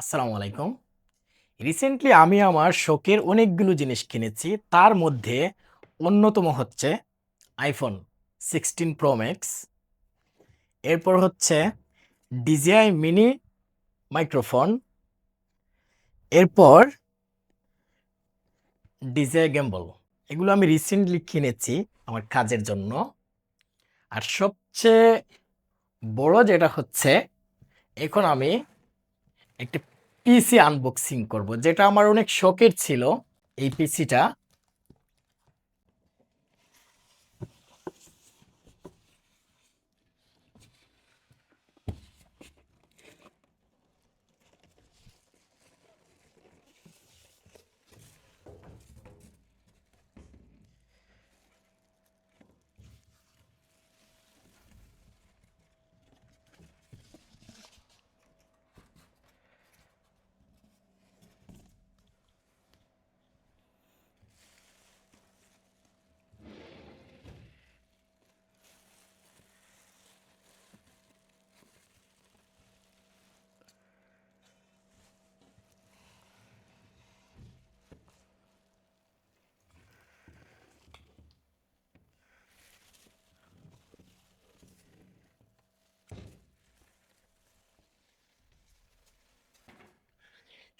আসসালামু আলাইকুম। রিসেন্টলি আমি আমার শখের অনেকগুলো জিনিস কিনেছি, তার মধ্যে অন্যতম হচ্ছে আইফোন সিক্সটিন প্রো ম্যাক্স এরপর হচ্ছে D J I mini microphone এরপর ডিজিআই গেম্বল এগুলো আমি রিসেন্টলি কিনেছি আমার কাজের জন্য। আর সবচেয়ে বড় যেটা হচ্ছে, এখন আমি একটি পিসি আনবক্সিং করব যেটা আমার অনেক শখের ছিল এই পিসিটা।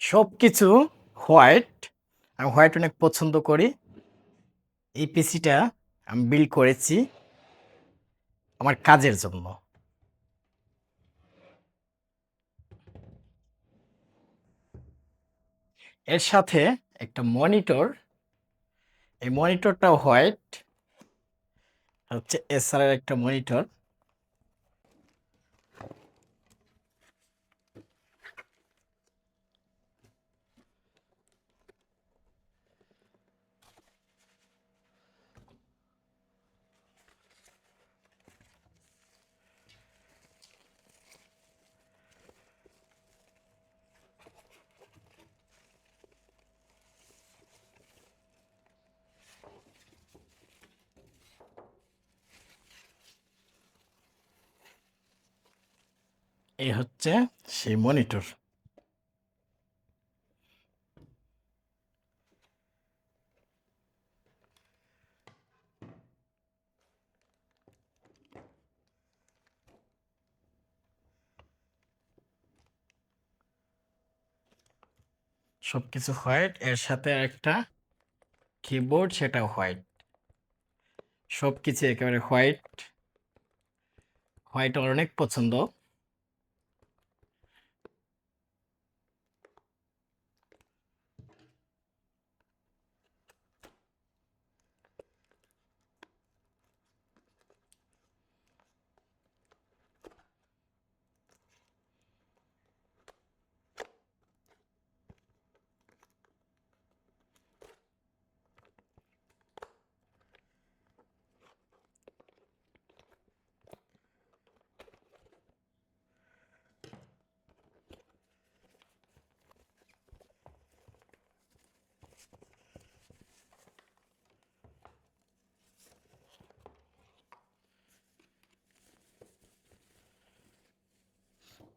সব কিছু হোয়াইট, আমি হোয়াইট অনেক পছন্দ করি। এই পিসিটা আমি বিল্ড করেছি আমার কাজের জন্য। এর সাথে একটা মনিটর, এই মনিটরটা হোয়াইট হচ্ছে এসআর একটা মনিটর। এই হচ্ছে সেই মনিটর সবকিছু হোয়াইট এর সাথে একটা কিবোর্ড সেটা হোয়াইট সবকিছু একেবারে হোয়াইট হোয়াইট অনেক পছন্দ।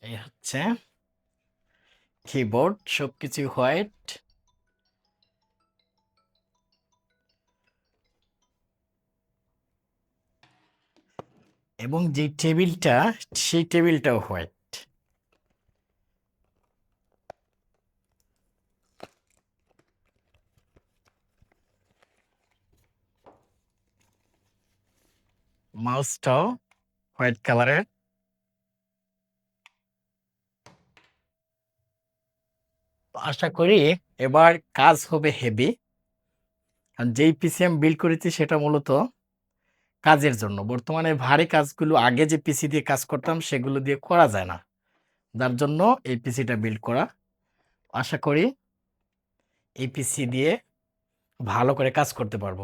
এই হচ্ছে কিবোর্ড সবকিছু হোয়াইট এবং যে টেবিলটা সেই টেবিলটাও হোয়াইট মাউসটাও হোয়াইট কালারের আশা করি এবার কাজ হবে হেভি আর যেই পিসিএম বিল্ড করেছি সেটা মূলত কাজের জন্য। বর্তমানে ভারী কাজগুলো আগে যে পিসি দিয়ে কাজ করতাম সেগুলো দিয়ে করা যায় না। যার জন্য এই পিসিটা বিল্ড করা। আশা করি এই পিসি দিয়ে ভালো করে কাজ করতে পারব।